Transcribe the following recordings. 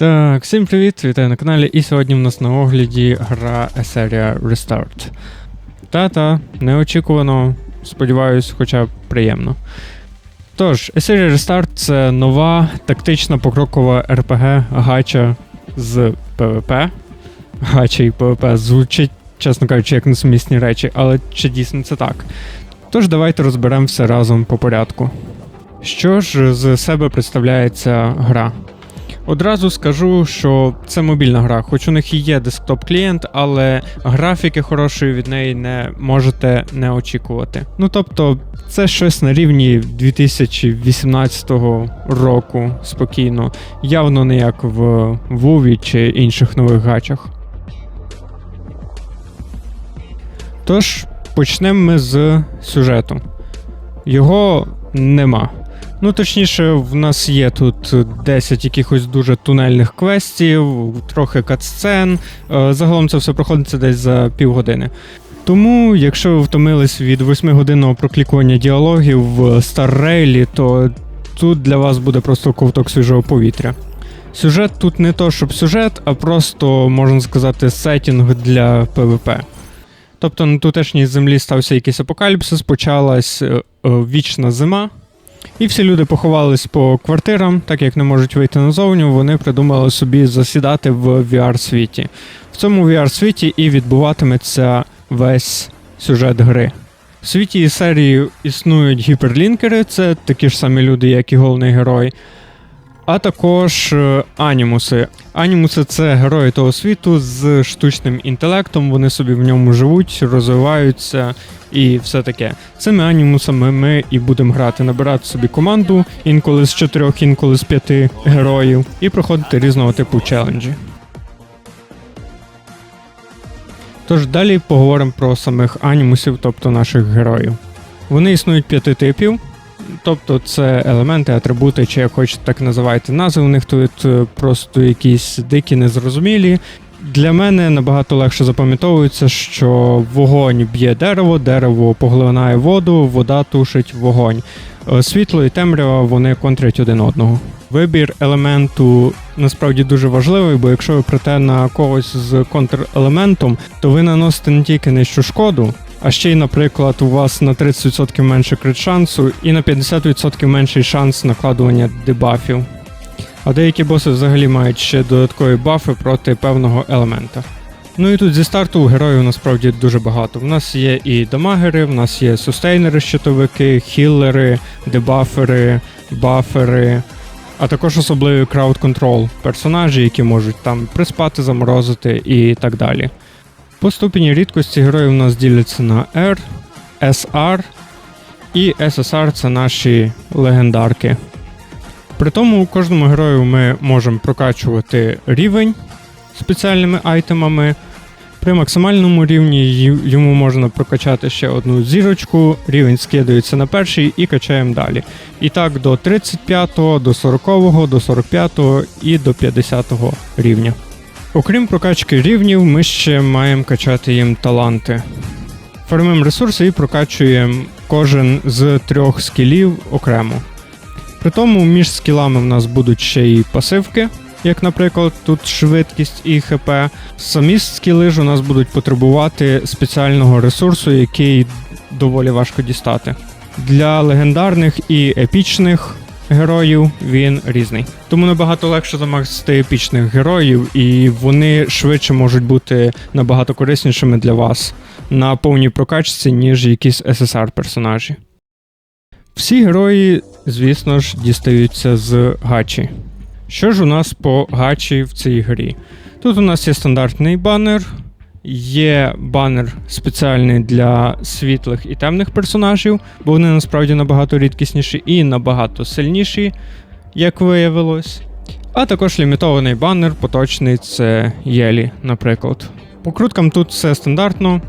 Так, всім привіт, вітаю на каналі. І сьогодні в нас на огляді гра серія Restart. Та-та, неочікувано, сподіваюсь, хоча б приємно. Тож, серія Restart це нова тактична покрокова RPG гача з PvP. Гача і PvP звучить, чесно кажучи, як несумісні речі, але чи дійсно це так? Тож давайте розберемо все разом по порядку. Що ж з себе представляє ця гра? Одразу скажу, що це мобільна гра, хоч у них і є десктоп-клієнт, але графіки хорошої від неї не можете не очікувати. Ну тобто, це щось на рівні 2018 року спокійно, явно не як в WoW чи інших нових гачах. Тож, почнемо ми з сюжету. Його нема. Ну, точніше, в нас є тут 10 якихось дуже тунельних квестів, трохи катсцен. Е, Загалом це все проходиться десь за півгодини. Тому, якщо ви втомились від 8-годинного проклікування діалогів в Rail, то тут для вас буде просто ковток свіжого повітря. Сюжет тут не то, щоб сюжет, а просто, можна сказати, сетінг для ПВП. Тобто на тутешній землі стався якийсь апокаліпсис, почалась е, е, вічна зима. І всі люди поховались по квартирам, так як не можуть вийти назовню, вони придумали собі засідати в VR-світі. В цьому VR-світі і відбуватиметься весь сюжет гри. В світі і серії існують гіперлінкери, це такі ж самі люди, як і головний герой. А також е, анімуси. Анімуси це герої того світу з штучним інтелектом, вони собі в ньому живуть, розвиваються і все таке. Цими анімусами ми і будемо грати, набирати собі команду, інколи з чотирьох, інколи з п'яти героїв, і проходити різного типу челенджі. Тож далі поговоримо про самих анімусів, тобто наших героїв. Вони існують п'яти типів. Тобто це елементи, атрибути, чи як хочете так називайте. Назви у них тут е, просто якісь дикі, незрозумілі. Для мене набагато легше запам'ятовується, що вогонь б'є дерево, дерево поглинає воду, вода тушить вогонь. Е, Світло і темрява вони контрять один одного. Вибір елементу насправді дуже важливий, бо якщо ви прете на когось з контрелементом, то ви наносите не тільки нижчу шкоду, а ще й, наприклад, у вас на 30% менше крит шансу і на 50% менший шанс накладування дебафів. А деякі боси взагалі мають ще додаткові бафи проти певного елемента. Ну і тут зі старту героїв насправді дуже багато. В нас є і дамагери, в нас є сустейнери, щитовики, хіллери, дебафери, бафери, а також особливий крауд контрол персонажі, які можуть там приспати, заморозити і так далі. По ступені рідкості герої у нас діляться на R, SR і SSR це наші легендарки. При тому у кожному герою ми можемо прокачувати рівень спеціальними айтемами. При максимальному рівні йому можна прокачати ще одну зірочку, рівень скидується на перший і качаємо далі. І так до 35, до 40, до 45 і до 50 рівня. Окрім прокачки рівнів, ми ще маємо качати їм таланти. Формуємо ресурси і прокачуємо кожен з трьох скілів окремо. При тому між скілами в нас будуть ще й пасивки, як, наприклад, тут швидкість і ХП. Самі скіли ж у нас будуть потребувати спеціального ресурсу, який доволі важко дістати. Для легендарних і епічних героїв він різний. Тому набагато легше замаксити епічних героїв, і вони швидше можуть бути набагато кориснішими для вас на повній прокачці, ніж якісь SSR персонажі. Всі герої, звісно ж, дістаються з гачі. Що ж у нас по гачі в цій грі? Тут у нас є стандартний банер, є банер спеціальний для світлих і темних персонажів, бо вони насправді набагато рідкісніші і набагато сильніші, як виявилось. А також лімітований банер, поточний це Єлі, наприклад. По круткам тут все стандартно.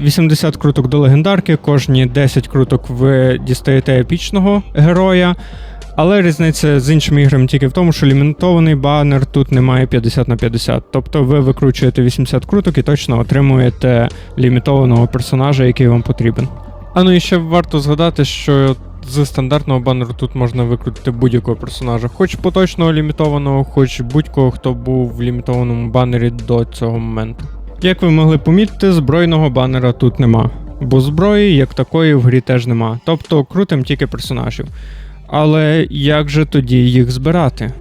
80 круток до легендарки, кожні 10 круток ви дістаєте епічного героя. Але різниця з іншими іграми тільки в тому, що лімітований банер тут немає 50 на 50. Тобто ви викручуєте 80 круток і точно отримуєте лімітованого персонажа, який вам потрібен. А ну і ще варто згадати, що з стандартного банеру тут можна викрутити будь-якого персонажа, хоч поточного лімітованого, хоч будь-кого, хто був в лімітованому банері до цього моменту. Як ви могли помітити, збройного банера тут нема, бо зброї як такої в грі теж нема, тобто крутим тільки персонажів. Але як же тоді їх збирати?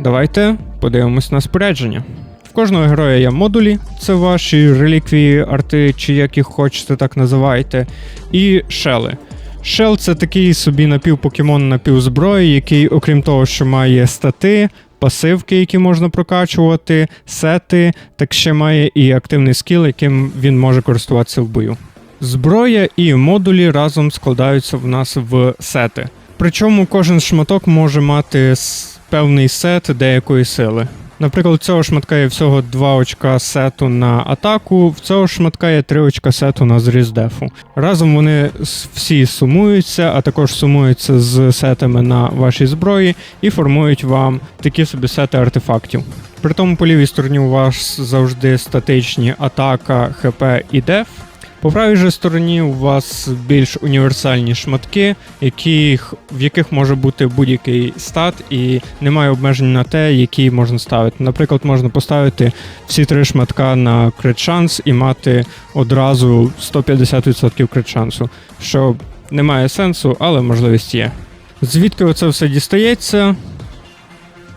Давайте подивимось на спорядження. В кожного героя є модулі, це ваші реліквії, арти, чи як їх хочете, так називайте, і шели. Шел це такий собі напівпокемон напівзброї, який, окрім того, що має стати, пасивки, які можна прокачувати, сети, так ще має і активний скіл, яким він може користуватися в бою. Зброя і модулі разом складаються в нас в сети. Причому кожен шматок може мати певний сет деякої сили. Наприклад, в цього шматка є всього 2 очка сету на атаку, в цього шматка є 3 очка сету на зріз дефу. Разом вони всі сумуються, а також сумуються з сетами на вашій зброї і формують вам такі собі сети артефактів. При тому по лівій стороні у вас завжди статичні атака, ХП і деф. По правій же стороні у вас більш універсальні шматки, яких, в яких може бути будь-який стат, і немає обмежень на те, які можна ставити. Наприклад, можна поставити всі три шматка на крит шанс і мати одразу 150% крит шансу, що не має сенсу, але можливість є. Звідки оце все дістається?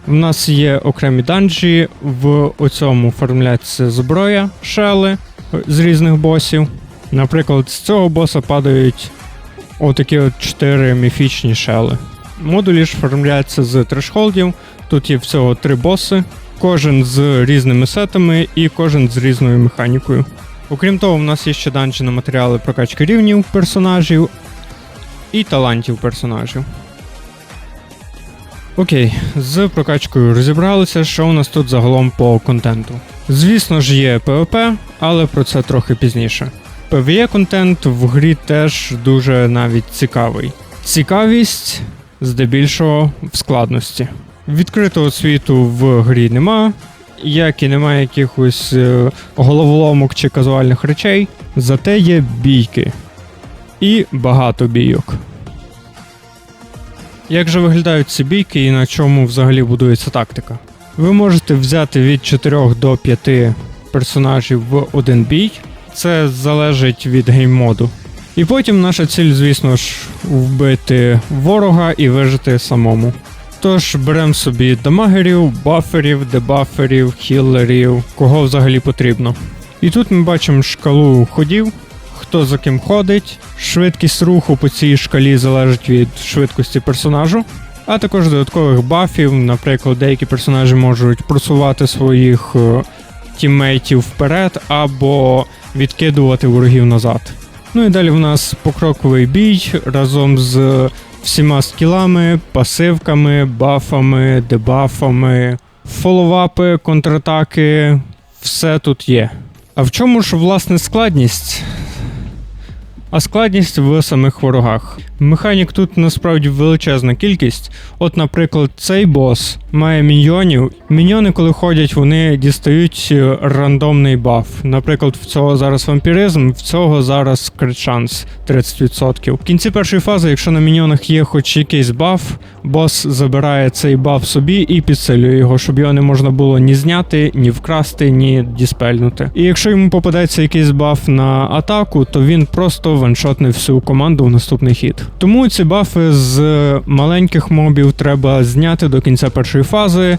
У нас є окремі данжі, в оцьому оформляється зброя, шели з різних босів. Наприклад, з цього боса падають отакі от 4 міфічні шели. Модулі ж формуляються з трешхолдів. Тут є всього три боси, кожен з різними сетами і кожен з різною механікою. Окрім того, в нас є ще данжі матеріали прокачки рівнів персонажів і талантів персонажів. Окей, з прокачкою розібралися, що у нас тут загалом по контенту. Звісно ж, є PvP, але про це трохи пізніше. PvE контент в грі теж дуже навіть цікавий. Цікавість здебільшого в складності. Відкритого світу в грі нема, як і немає якихось е, головоломок чи казуальних речей, зате є бійки. І багато бійок. Як же виглядають ці бійки і на чому взагалі будується тактика? Ви можете взяти від 4 до 5 персонажів в один бій. Це залежить від гейммоду. І потім наша ціль, звісно ж, вбити ворога і вижити самому. Тож беремо собі дамагерів, баферів, дебаферів, хіллерів, кого взагалі потрібно. І тут ми бачимо шкалу ходів, хто за ким ходить. Швидкість руху по цій шкалі залежить від швидкості персонажу, а також додаткових бафів. Наприклад, деякі персонажі можуть просувати своїх е, тіммейтів вперед або відкидувати ворогів назад. Ну і далі в нас покроковий бій разом з всіма скілами, пасивками, бафами, дебафами, фоловапи, контратаки. Все тут є. А в чому ж власне складність? А складність в самих ворогах. Механік тут насправді величезна кількість. От, наприклад, цей бос має міньйонів. Міньйони, коли ходять, вони дістають е, рандомний баф. Наприклад, в цього зараз вампіризм, в цього зараз крит шанс 30%. В кінці першої фази, якщо на міньйонах є хоч якийсь баф, бос забирає цей баф собі і підсилює його, щоб його не можна було ні зняти, ні вкрасти, ні діспельнути. І якщо йому попадеться якийсь баф на атаку, то він просто ваншотне всю команду в наступний хід. Тому ці бафи з маленьких мобів треба зняти до кінця першої фази.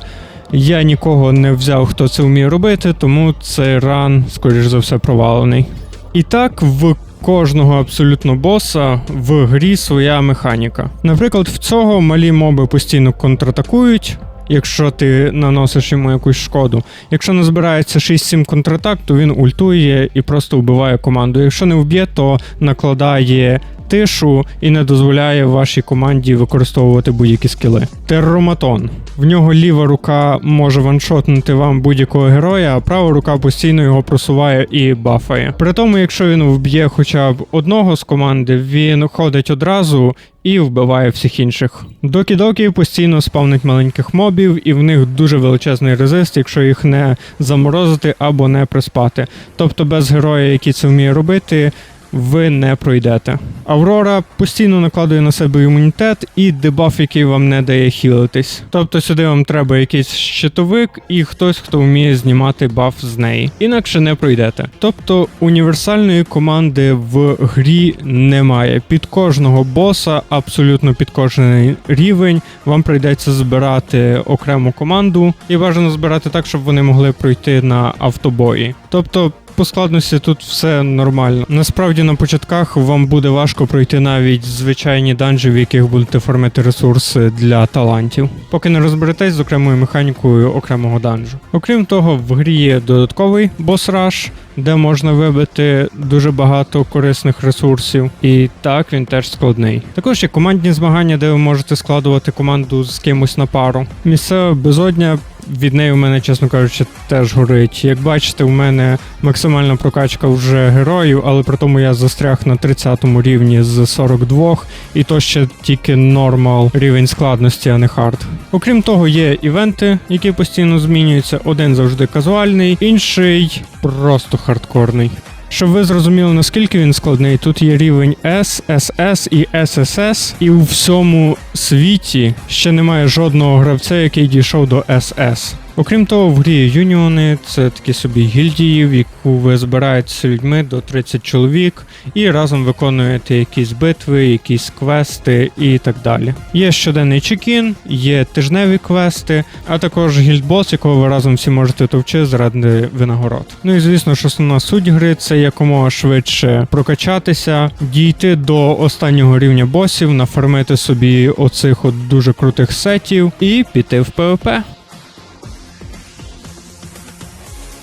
Я нікого не взяв, хто це вміє робити, тому цей ран, скоріш за все, провалений. І так, в кожного абсолютно боса в грі своя механіка. Наприклад, в цього малі моби постійно контратакують. Якщо ти наносиш йому якусь шкоду. Якщо не збирається 6-7 контратак, то він ультує і просто вбиває команду. Якщо не вб'є, то накладає тишу і не дозволяє вашій команді використовувати будь-які скіли. Терроматон. В нього ліва рука може ваншотнути вам будь-якого героя, а права рука постійно його просуває і бафає. При тому, якщо він вб'є хоча б одного з команди, він ходить одразу і вбиває всіх інших. Докі-докі постійно спавнить маленьких мобів, і в них дуже величезний резист, якщо їх не заморозити або не приспати. Тобто без героя, який це вміє робити, ви не пройдете. Аврора постійно накладує на себе імунітет і дебаф, який вам не дає хілитись. Тобто сюди вам треба якийсь щитовик і хтось, хто вміє знімати баф з неї. Інакше не пройдете. Тобто універсальної команди в грі немає. Під кожного боса, абсолютно під кожен рівень, вам прийдеться збирати окрему команду, і бажано збирати так, щоб вони могли пройти на автобої. Тобто. По складності тут все нормально. Насправді на початках вам буде важко пройти навіть звичайні данжі, в яких будете формити ресурси для талантів, поки не розберетесь з окремою механікою окремого данжу. Окрім того, в грі є додатковий бос-раш, де можна вибити дуже багато корисних ресурсів, і так він теж складний. Також є командні змагання, де ви можете складувати команду з кимось на пару. Місцева безодня. Від неї у мене, чесно кажучи, теж горить. Як бачите, у мене максимальна прокачка вже героїв, але при тому я застряг на 30 рівні з 42, і то ще тільки нормал рівень складності, а не хард. Окрім того, є івенти, які постійно змінюються. Один завжди казуальний, інший просто хардкорний. Щоб ви зрозуміли, наскільки він складний, тут є рівень S, SS і SSS, і у всьому світі ще немає жодного гравця, який дійшов до SS. Окрім того, в грі юніони це такі собі гільдії, в яку ви збираєтеся людьми до 30 чоловік і разом виконуєте якісь битви, якісь квести і так далі. Є щоденний чекін, є тижневі квести, а також гільдбос, якого ви разом всі можете товчи заради винагород. Ну і звісно ж основна суть гри це якомога швидше прокачатися, дійти до останнього рівня босів, нафармити собі оцих от дуже крутих сетів і піти в ПВП.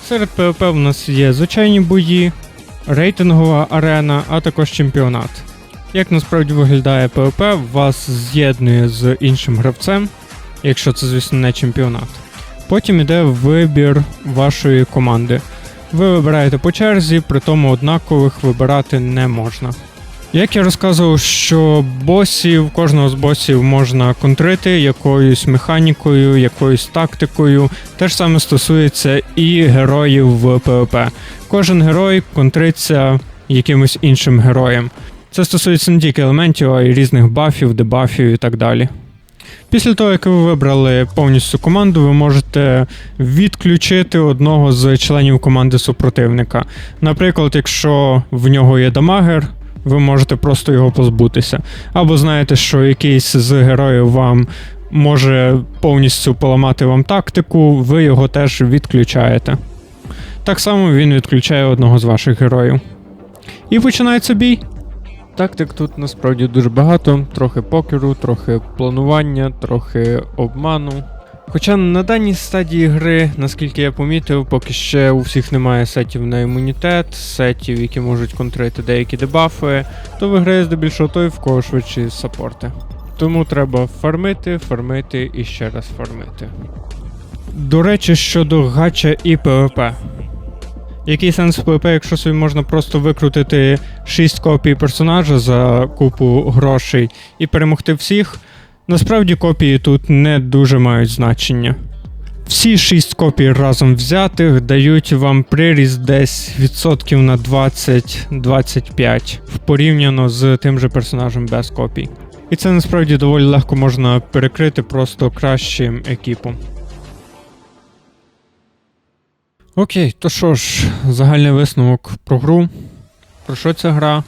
Серед ПВП в нас є звичайні бої, рейтингова арена, а також чемпіонат. Як насправді виглядає ПВП, вас з'єднує з іншим гравцем, якщо це, звісно, не чемпіонат. Потім йде вибір вашої команди. Ви вибираєте по черзі, при тому однакових вибирати не можна. Як я розказував, що босів, кожного з босів можна контрити якоюсь механікою, якоюсь тактикою. Те ж саме стосується і героїв в ПВП. Кожен герой контриться якимось іншим героєм. Це стосується не тільки елементів, а й різних бафів, дебафів і так далі. Після того, як ви вибрали повністю команду, ви можете відключити одного з членів команди супротивника. Наприклад, якщо в нього є дамагер, ви можете просто його позбутися. Або знаєте, що якийсь з героїв вам може повністю поламати вам тактику, ви його теж відключаєте. Так само він відключає одного з ваших героїв. І починається бій. Тактик тут насправді дуже багато, трохи покеру, трохи планування, трохи обману. Хоча на даній стадії гри, наскільки я помітив, поки ще у всіх немає сетів на імунітет, сетів, які можуть контрити деякі дебафи, то виграє здебільшого той, в кого швидші саппорти. Тому треба фармити, фармити і ще раз фармити. До речі, щодо гача і ПВП. Який сенс в ПВП, якщо собі можна просто викрутити 6 копій персонажа за купу грошей і перемогти всіх? Насправді копії тут не дуже мають значення. Всі 6 копій разом взятих дають вам приріст десь відсотків на 20-25 в порівняно з тим же персонажем без копій. І це насправді доволі легко можна перекрити просто кращим екіпом. Окей, то що ж, загальний висновок про гру. Про що ця гра?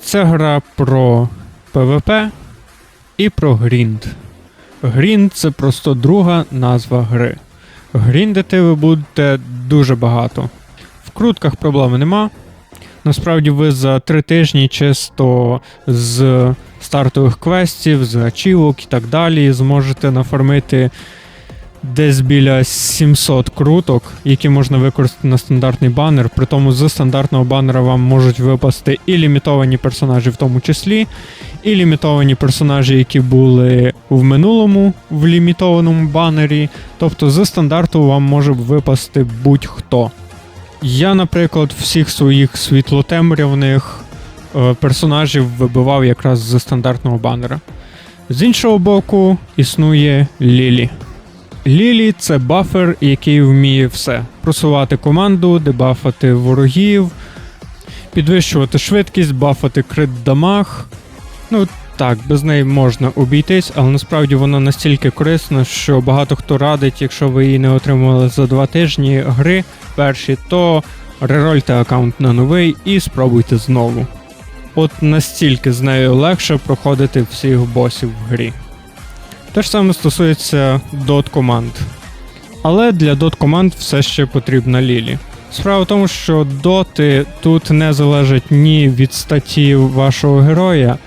Це гра про ПВП і про грінд. Грінд це просто друга назва гри. Гріндити ви будете дуже багато. В крутках проблеми нема. Насправді ви за три тижні чисто з стартових квестів, з ачівок і так далі зможете нафармити десь біля 700 круток, які можна використати на стандартний банер. При тому з стандартного банера вам можуть випасти і лімітовані персонажі, в тому числі, і лімітовані персонажі, які були в минулому в лімітованому банері. Тобто з стандарту вам може випасти будь-хто. Я, наприклад, всіх своїх світлотемрявних е, персонажів вибивав якраз з стандартного банера. З іншого боку, існує Лілі. Лілі це бафер, який вміє все: просувати команду, дебафати ворогів. підвищувати швидкість, бафати крит дамаг. Ну так, без неї можна обійтись, але насправді вона настільки корисна, що багато хто радить, якщо ви її не отримали за два тижні гри перші, то рерольте аккаунт на новий і спробуйте знову. От настільки з нею легше проходити всіх босів в грі. Те ж саме стосується дот команд. Але для дот команд все ще потрібна Лілі. Справа в тому, що доти тут не залежать ні від статі вашого героя,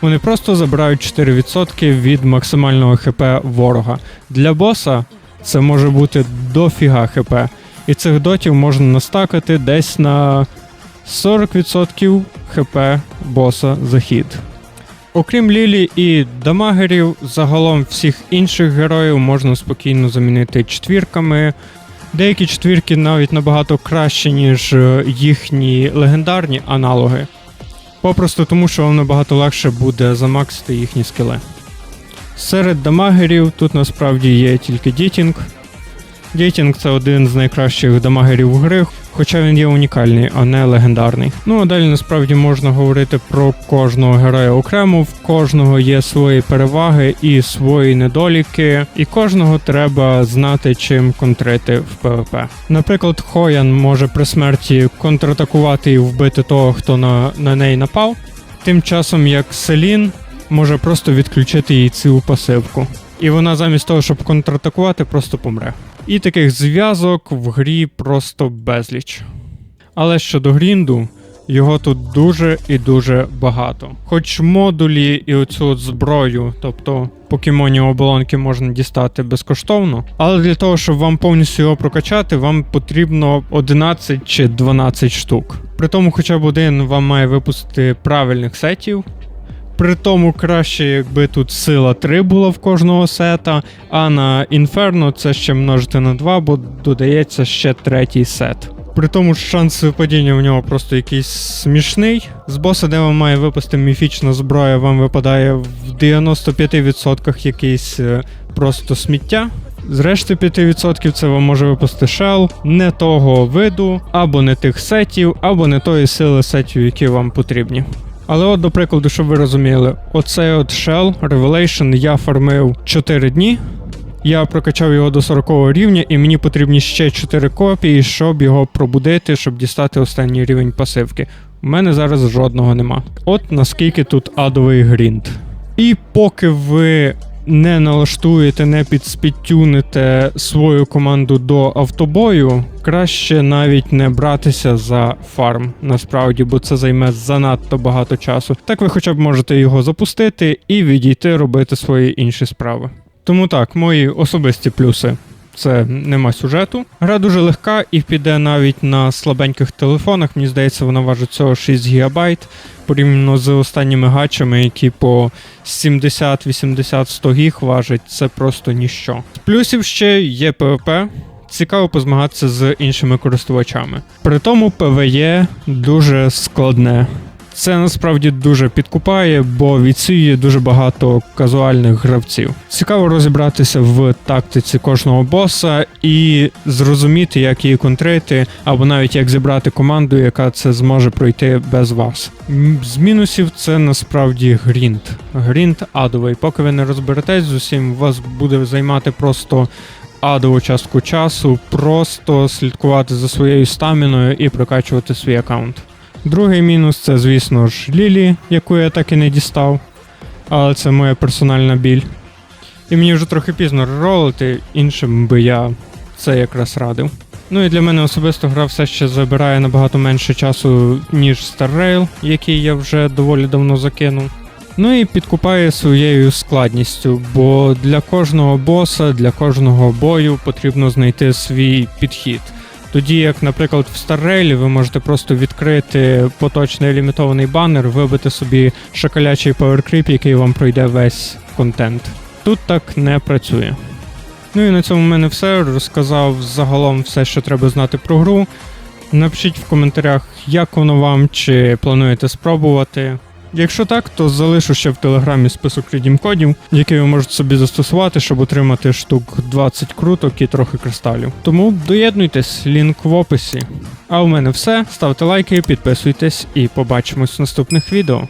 вони просто забирають 4% від максимального ХП ворога. Для боса це може бути дофіга ХП, і цих дотів можна настакати десь на 40% ХП боса за хід. Окрім Лілі і дамагерів, загалом всіх інших героїв можна спокійно замінити четвірками. Деякі четвірки навіть набагато краще, ніж е, їхні легендарні аналоги. Попросту тому, що вам набагато легше буде замаксити їхні скіли. Серед дамагерів тут насправді є тільки Дітінг. Дітінг це один з найкращих дамагерів гри, хоча він є унікальний, а не легендарний. Ну а далі насправді можна говорити про кожного героя окремо, в кожного є свої переваги і свої недоліки, і кожного треба знати, чим контрити в ПВП. Наприклад, Хоян може при смерті контратакувати і вбити того, хто на, на неї напав. Тим часом як Селін може просто відключити їй цю пасивку. І вона замість того, щоб контратакувати, просто помре. І таких зв'язок в грі просто безліч. Але щодо грінду, його тут дуже і дуже багато. Хоч модулі і оцю от зброю, тобто покемонів оболонки можна дістати безкоштовно, але для того, щоб вам повністю його прокачати, вам потрібно 11 чи 12 штук. При тому, хоча б один вам має випустити правильних сетів. При тому краще, якби тут сила 3 була в кожного сета, а на Інферно це ще множити на 2, бо додається ще третій сет. При тому ж шанс випадіння в нього просто якийсь смішний. З боса, де вам має випасти міфічна зброя, вам випадає в 95% якийсь е, просто сміття. З решти 5% це вам може випасти шел не того виду, або не тих сетів, або не тої сили сетів, які вам потрібні. Але от, до прикладу, щоб ви розуміли, оцей от Shell Revelation я фармив 4 дні. Я прокачав його до 40 рівня, і мені потрібні ще 4 копії, щоб його пробудити, щоб дістати останній рівень пасивки. У мене зараз жодного нема. От наскільки тут адовий грінд. І поки ви не налаштуєте, не підспідтюните свою команду до автобою, краще навіть не братися за фарм, насправді, бо це займе занадто багато часу. Так ви хоча б можете його запустити і відійти робити свої інші справи. Тому так, мої особисті плюси. Це нема сюжету. Гра дуже легка і піде навіть на слабеньких телефонах. Мені здається, вона важить всього 6 ГБ порівняно з останніми гачами, які по 70, 80, 100 гіг важать. Це просто ніщо. З плюсів ще є PvP. Цікаво позмагатися з іншими користувачами. При тому PvE дуже складне. Це насправді дуже підкупає, бо відсіює дуже багато казуальних гравців. Цікаво розібратися в тактиці кожного боса і зрозуміти, як її контрити, або навіть як зібрати команду, яка це зможе пройти без вас. З мінусів це насправді грінд. Грінд адовий. Поки ви не розберетесь з усім, вас буде займати просто. Адову частку часу, просто слідкувати за своєю стаміною і прокачувати свій аккаунт. Другий мінус це, звісно ж, Лілі, яку я так і не дістав. Але це моя персональна біль. І мені вже трохи пізно ролити, іншим би я це якраз радив. Ну і для мене особисто гра все ще забирає набагато менше часу, ніж Star Rail, який я вже доволі давно закинув. Ну і підкупає своєю складністю, бо для кожного боса, для кожного бою потрібно знайти свій підхід. Тоді як, наприклад, в Старрейлі ви можете просто відкрити поточний лімітований банер, вибити собі шакалячий паверкріп, який вам пройде весь контент. Тут так не працює. Ну і на цьому в мене все. Розказав загалом все, що треба знати про гру. Напишіть в коментарях, як воно вам, чи плануєте спробувати. Якщо так, то залишу ще в телеграмі список рідім кодів, які ви можете собі застосувати, щоб отримати штук 20 круток і трохи кристалів. Тому доєднуйтесь, лінк в описі. А у мене все. Ставте лайки, підписуйтесь і побачимось в наступних відео.